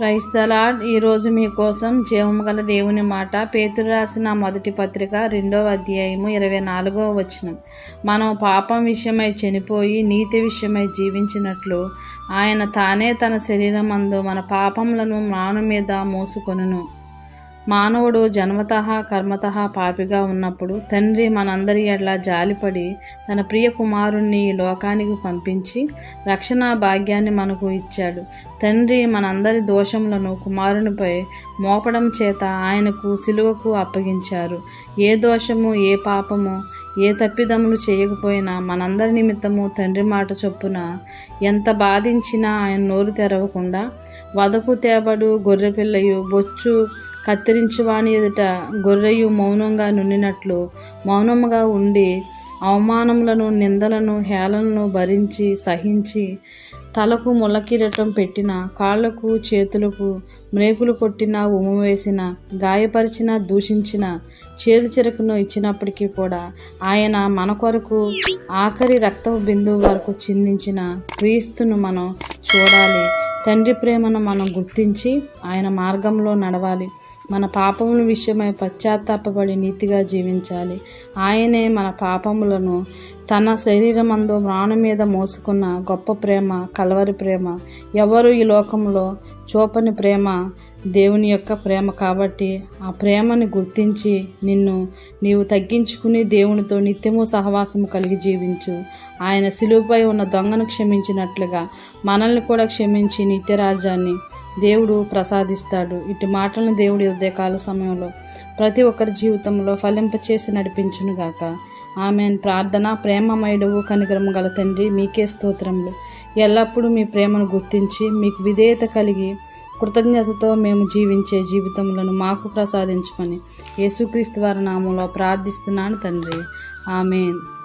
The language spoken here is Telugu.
క్రైస్తలాడ్ ఈరోజు మీకోసం జీవము గల దేవుని మాట. పేతురు రాసిన మొదటి పత్రిక రెండవ అధ్యాయము ఇరవై నాలుగవ వచనం. మనం పాపం విషయమై చనిపోయి నీతి విషయమై జీవించినట్లు ఆయన తానే తన శరీరమందు మన పాపములను మాను మీద మోసుకొనును. మానవుడు జన్మత కర్మత పాపిగా ఉన్నప్పుడు తండ్రి మనందరి ఎడ్ల జాలిపడి తన ప్రియ కుమారుణ్ణి ఈ లోకానికి పంపించి రక్షణ భాగ్యాన్ని మనకు ఇచ్చాడు. తండ్రి మనందరి దోషములను కుమారునిపై మోపడం చేత ఆయనకు సిలువకు అప్పగించారు. ఏ దోషము ఏ పాపము ఏ తప్పిదములు చేయకపోయినా మనందరి నిమిత్తము తండ్రి మాట చొప్పున ఎంత బాధించినా ఆయన నోరు తెరవకుండా వదకు తేబడు గొర్రెపిల్లయు బొచ్చు కత్తిరించువాని ఎదుట గొర్రెయు మౌనంగా నుండినట్లు మౌనముగా ఉండి అవమానములను నిందలను హేళనను భరించి సహించి తలకు ముళ్ళకిరటం పెట్టిన కాళ్ళకు చేతులకు మ్రేకులు కొట్టిన ఉమ్ము వేసిన గాయపరిచిన దూషించిన చేదు చెరుకును ఇచ్చినప్పటికీ కూడా ఆయన మన కొరకు ఆఖరి రక్త బిందువు వరకు చిందించిన క్రీస్తును మనం చూడాలి. తండ్రి ప్రేమను మనం గుర్తించి ఆయన మార్గంలో నడవాలి. మన పాపముల విషయమై పశ్చాత్తాపడి నీతిగా జీవించాలి. ఆయనే మన పాపములను తన శరీరమందు ప్రాణం మీద మోసుకున్న గొప్ప ప్రేమ కలవరి ప్రేమ. ఎవరు ఈ లోకంలో చూపని ప్రేమ? దేవుని యొక్క ప్రేమ కాబట్టి ఆ ప్రేమని గుర్తించి నిన్ను నీవు తగ్గించుకుని దేవునితో నిత్యము సహవాసము కలిగి జీవించు. ఆయన సిలువుపై ఉన్న దొంగను క్షమించినట్లుగా మనల్ని కూడా క్షమించి నిత్యరాజ్యాన్ని దేవుడు ప్రసాదిస్తాడు. ఇటు మాటలను దేవుడి ఉదయకాల సమయంలో ప్రతి ఒక్కరి జీవితంలో ఫలింపచేసి నడిపించునుగాక ఆమెన్. ప్రార్థన ప్రేమమయుడు కనికరము గల తండ్రి మీకే స్తోత్రములు. ఎల్లప్పుడూ మీ ప్రేమను గుర్తించి మీకు విధేయత కలిగి కృతజ్ఞతతో మేము జీవించే జీవితములను మాకు ప్రసాదించుకొని యేసుక్రీస్తు వారి నామంలో ప్రార్థిస్తున్నాను తండ్రి. ఆమెన్.